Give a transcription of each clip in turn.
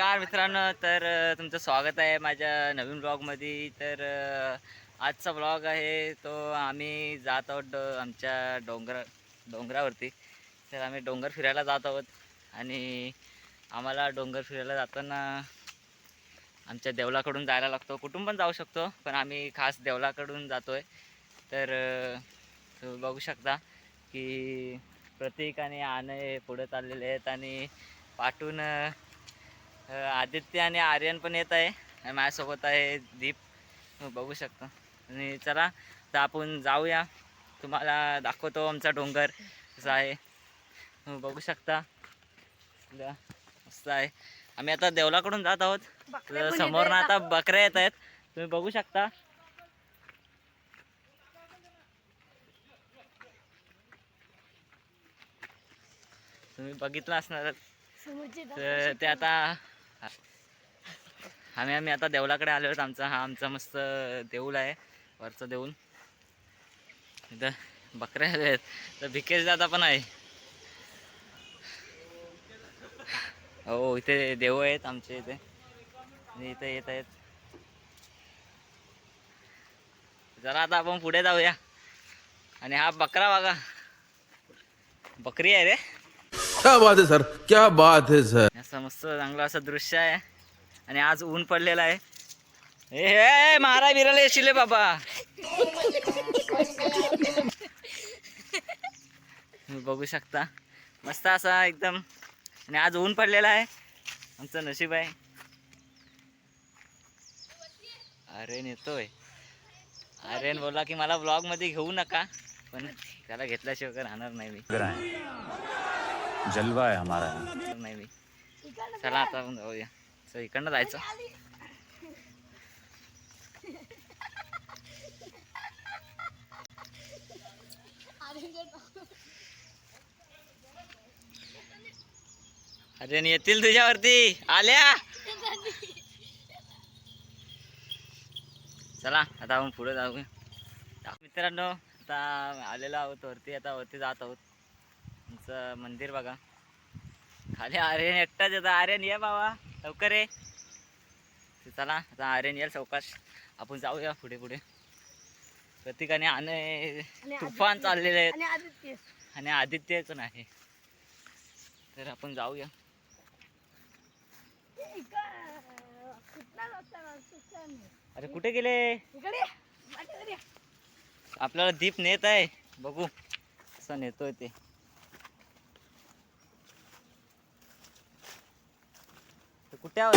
नमस्कार मित्रांनो तर तुमचं स्वागत आहे माझ्या नवीन ब्लॉगमध्ये. तर आजचा ब्लॉग आहे तो आम्ही जात आहोत डो आमच्या डोंगर डोंगरावरती. तर आम्ही डोंगर फिरायला जात आहोत आणि आम्हाला डोंगर फिरायला जाताना आमच्या देवलाकडून जायला लागतो. कुठून पण जाऊ शकतो पण आम्ही खास देवलाकडून जातो आहे तर तुम्ही बघू शकता की प्रतीक आणि आने पुढे चाललेले आहेत आणि पाठून आदित्य आणि आर्यन पण येत आहे. आणि माझ्यासोबत आहे दीप. तुम्ही बघू शकता. आणि चला तर आपण जाऊया. तुम्हाला दाखवतो आमचा डोंगर कसा आहे. तुम्ही बघू शकता. मस्त आहे. आम्ही आता देवलाकडून जात आहोत. तर समोरनं आता बकऱ्या येत आहेत. तुम्ही बघू शकता. तुम्ही बघितलं असणार. तर ते आता आम्ही आम्ही आता देवलाकडे आलो आहोत. आमचा हा आमचा मस्त देऊळ आहे. वरचं देऊळ. इथं बकऱ्या आहेत. तर भिकेश दादा पण आहे. हो इथे देव आहेत आमचे इथे. आणि इथे येत आहेत. जरा आता आपण पुढे जाऊया. आणि हा बकरा बघा. बकरी आहे रे. क्या बात है सर? क्या बात है सर? असं मस्त चांगलं असं दृश्य आहे. आणि आज ऊन पडलेलं आहे. ए हे मारा बिराला येशील रे बाबा. तुम्ही बघू शकता. मस्त असा एकदम. आणि आज ऊन पडलेला आहे. आमचं नशीब आहे. अरे येतोय अरे बोला की मला ब्लॉगमध्ये घेऊ नका. पण त्याला घेतल्याशिवाय काय राहणार नाही मी. जलवा आहे हमारा। नाही मी चला आता जाऊया हो इकडनं जायचं अरे आणि येतील तुझ्यावरती आल्या। चला आता आपण पुढे जाऊया। मित्रांनो आता आलेलो आहोत वरती आता वरती जात आहोत. आमचं मंदिर बघा. खाली आर्यन एकटाच येतं आर्यन ये बाबा. लवकर ये. चला आता आर्यन येईल चौकाश आपण जाऊया पुढे पुढे. प्रत्येकाने आणे तुफान चाललेले आहेत. आणि आदित्य. आणि आदित्य पण आहे तर आपण जाऊया. नाही. अरे कुठे गेले. आपल्याला दीप नेत आहे. बघू. कसं नेतोय ते. कुठे आहोत?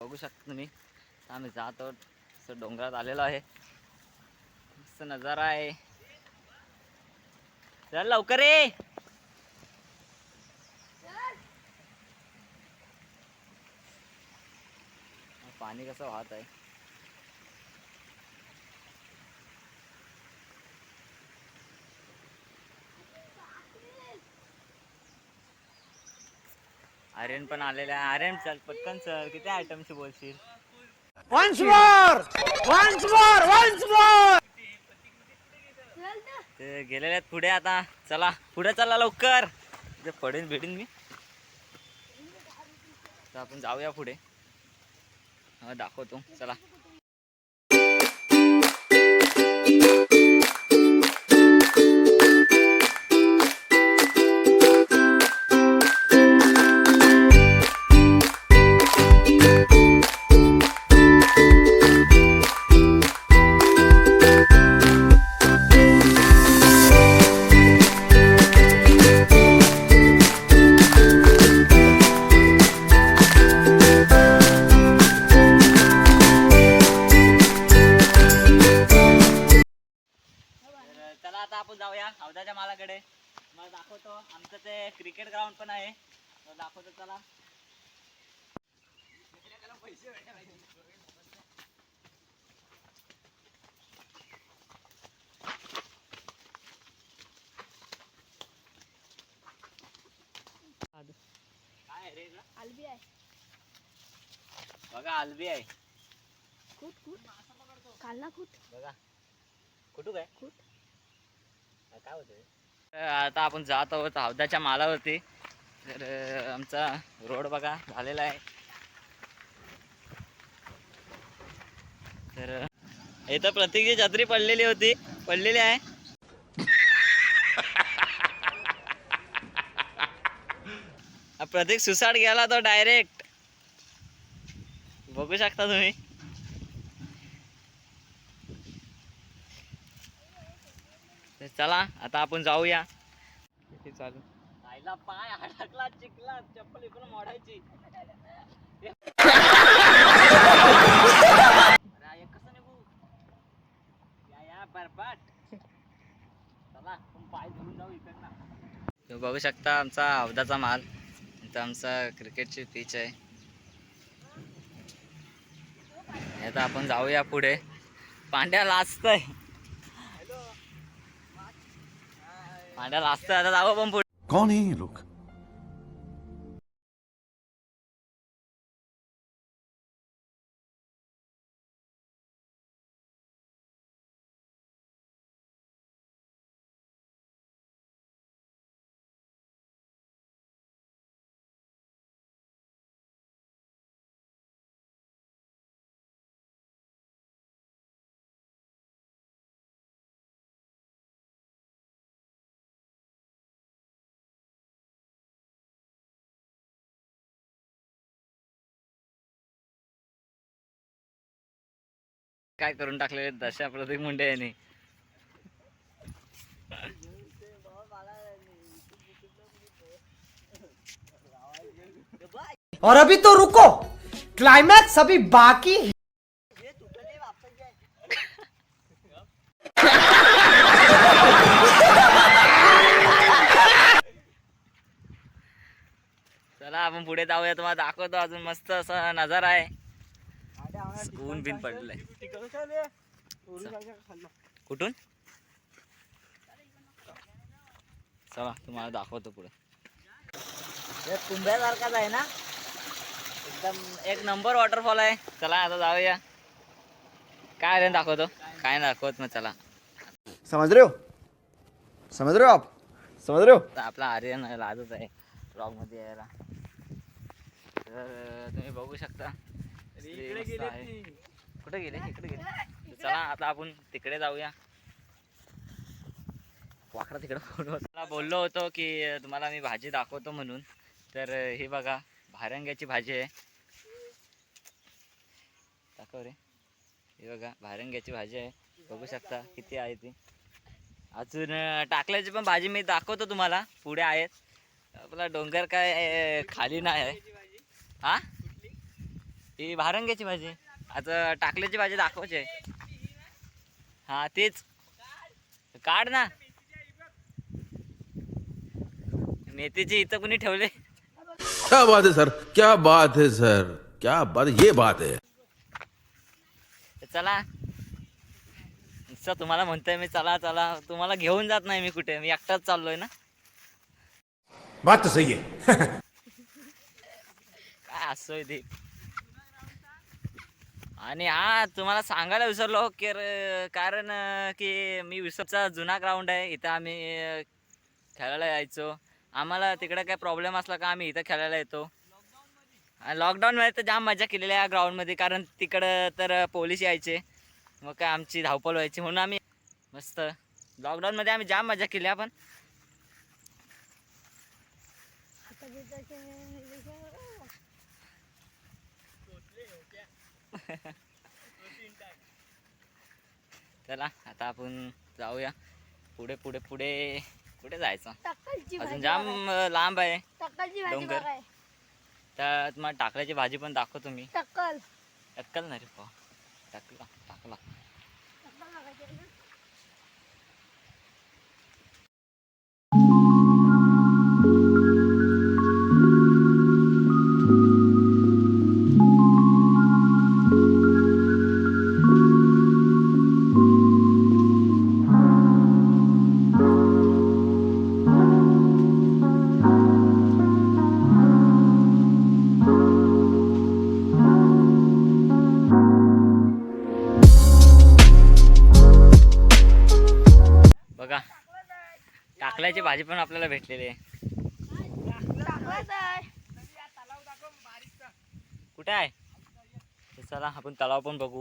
बघू शकता तुम्ही. आम्ही जात आहोत. असं डोंगरात आलेलो आहे. मस्त नजारा आहे. चल लवकर रे पाणी कसं वाहत आहे? आर्यन पण आलेला आहे. आर्यन चल पटकन चल किती आयटमची बोलशील? चल ना. ते गेलेले आहेत पुढे आता. चला पुढे चला लवकर. ते पडेन भेटेन मी. तर आपण जाऊया पुढे. हा दाखवतो. चला. मालाकडे मला दाखवतो. आमचं ते क्रिकेट ग्राउंड पण आहे. तो दाखवतो चला. काय रे? आलबी आहे. बघा आलबी आहे. काल ना कूट बघा. कुठू काय कूट काय होतं आता आपण जात आहोत हौदाच्या मालावरती. तर आमचा रोड बघा झालेला आहे. तर इथं प्रत्येकची छत्री पडलेली होती. पडलेली आहे. प्रतीक सुसाट गेला तो डायरेक्ट. बघू शकता तुम्ही. तर चला आता आपण जाऊया. किती चालू? आईला पाय अडकला चिकला चप्पल इकडून मोडायची. अरे हे कसं निघू? या या बरबाट चला आपण पाय धुवून जाऊ इकडनं. तुम्ही बघू शकता आमचा अवधाचा माल. इथं आमचा क्रिकेटची पिच आहे. आता आपण जाऊया पुढे. पांड्या लाजतय पांड्या लाजतोय आता जाऊ आपण पुढे कौन है ये लोग काय करून टाकलेले दशा प्रतीक मुंडे यांनी? और अभी तो रुको। क्लाइमैक्स अभी बाकी है। चला आपण पुढे जाऊया तुम्हाला दाखवतो अजून मस्त असा नजारा आहे. ऊन बिन पडलंय. कुठून? चला तुम्हाला दाखवतो पुढे. कुंभ्यासारखाच आहे ना? एकदम एक नंबर वॉटरफॉल आहे. चला आता जाऊया. काय रे दाखवतो. काय दाखवत मग चला. समझ रहे हो? समझ रहे हो आप? समझ रहे हो? आपला आर्यन लाजच आहे. मध्ये यायला. तर तुम्ही बघू शकता. इकडे गेले कुठे गेले? इकडे गेले. तर चला आता आपण तिकडे जाऊया. वाकडा तिकडे मला बोललो होतो की तुम्हाला मी भाजी दाखवतो म्हणून. तर हे बघा भारंग्याची भाजी आहे. दाखव रे. हे बघा भारंग्याची भाजी आहे. बघू शकता किती आहे ती. अजून अं, टाकल्याची पण भाजी मी दाखवतो तुम्हाला. पुढे आहेत. आपला डोंगर काय अं, खाली नाही आहे. हा ही भारंग्याची भाजी. आता टाकल्याची भाजी दाखवायची आहे. हा तेच. काढ ना. मेथीची इथं कुणी ठेवले? क्या बात है सर. क्या बात है सर. क्या बात ये बात है. चला. नुसतं तुम्हाला म्हणतोय मी चला चला. तुम्हाला घेऊन जात नाही मी कुठे. मी एकटाच चाललोय ना. बात तो सही है. काय असोय ते? आणि हा तुम्हाला सांगायला विसरलो हो, की कारण की मी विसरचा जुना ग्राउंड आहे. इथं आम्ही खेळायला यायचो. आम्हाला तिकडे काय प्रॉब्लेम असला का आम्ही इथं खेळायला येतो. लॉकडाऊनमध्ये तर जाम मजा केलेली आहे या ग्राउंडमध्ये कारण तिकडं तर पोलीस यायचे. मग काय आमची धावपळ व्हायची म्हणून आम्ही मस्त. लॉकडाऊनमध्ये आम्ही जाम मजा केली आपण चला आता आपण जाऊया. पुढे पुढे पुढे. पुढे जायचं? अजून जाम लांब आहे. डोंगर. तर तुम्हाला टाकल्याची भाजी पण दाखवतो मी. टक्कल टक्कल नाही रे पा टाकला टाकल्याची भाजी पण आपल्याला भेटलेली आहे. आहे कुठे आहे? तर चला आपण तलाव पण बघू.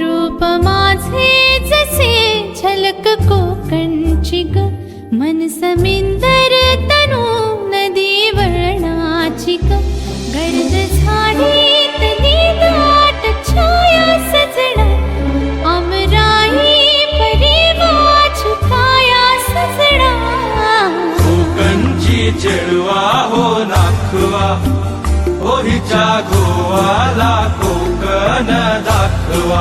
रूप माझे जसे झलक कोकणची ग मन समिंदर तनु नदी वळणाची ग गर्द झाडीतली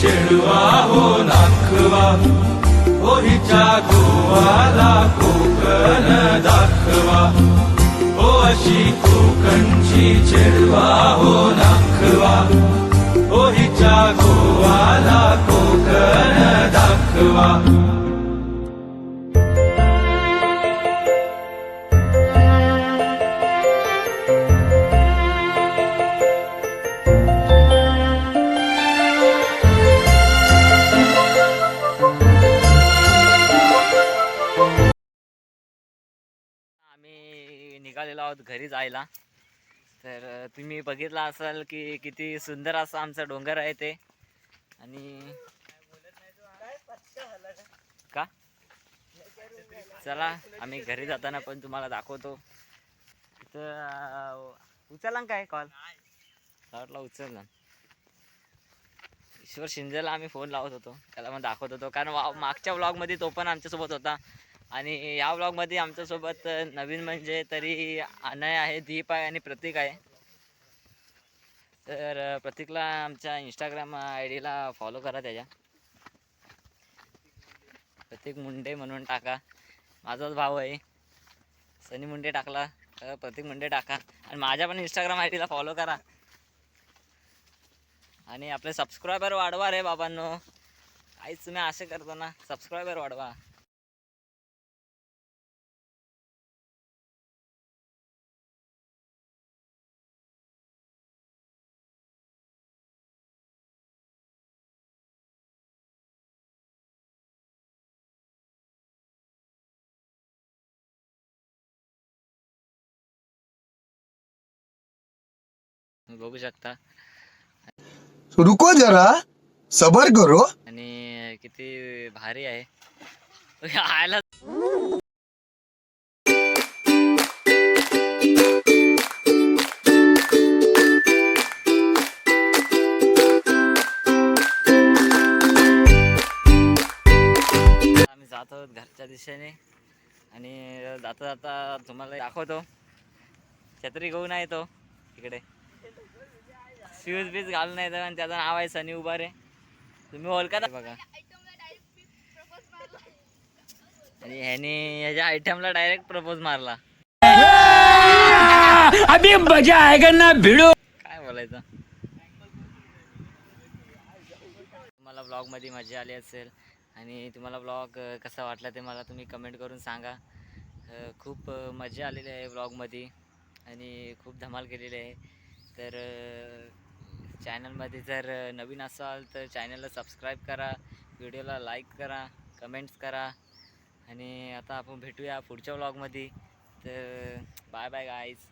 चेडवा हो नाखवा हो गोवाला कोकण दाखवा हो अशी कोकणची चेडवा हो नाखवा हो गोवाला कोकण दाखवा घरी जायला तर तुम्ही बघितलं असाल की किती सुंदर असं आमचं डोंगर आहे ते. आणि का? चला आम्ही घरी जाताना पण तुम्हाला दाखवतो. तर उचलला काय कॉल वाटला उचलला. ईश्वर शिंदेला आम्ही फोन लावत होतो. त्याला मग दाखवत होतो. कारण मागच्या ब्लॉगमध्ये तो पण आमच्यासोबत होता. आणि या ब्लॉगमध्ये आमच्यासोबत नवीन म्हणजे तरी अनय आहे दीप आहे आणि प्रतीक आहे. तर प्रतीकला आमच्या इंस्टाग्राम आय डीला फॉलो करा त्याच्या. प्रतीक मुंडे म्हणून टाका. माझाच भाव आहे. सनी मुंडे टाकला. तर प्रतीक मुंडे टाका. आणि माझ्या पण इंस्टाग्राम आय डीला फॉलो करा. आणि आपले सबस्क्रायबर वाढवा रे बाबांनो. काहीच तुम्ही असे करतो ना. सबस्क्रायबर वाढवा. तुम्ही बघू शकता. रुको जरा सबर करो. आणि किती भारी आहे. आयला. आम्ही जात आहोत घरच्या दिशेने. आणि जाता जाता तुम्हाला दाखवतो. छत्री घेऊन आहे तो इकडे. शूज बीज घालून येतं आणि त्याचं नाव आहे सनी उभारे तुम्ही ओळखा बघा. आणि ह्याने ह्याच्या आयटमला डायरेक्ट प्रपोज मारला. अभी मजा आएगा ना भिडो। काय बोलायचं? तुम्हाला ब्लॉगमध्ये मजा आली असेल आणि तुम्हाला ब्लॉग कसा वाटला ते मला तुम्ही कमेंट करून सांगा. खूप मजा आलेली आहे ब्लॉगमध्ये आणि खूप धमाल केलेली आहे. तर चॅनलमध्ये जर नवीन असाल तर चॅनलला सबस्क्राईब करा व्हिडिओला लाईक करा कमेंट्स करा आणि आता आपण भेटूया पुढच्या व्लॉगमध्ये. तर बाय बाय गाईज.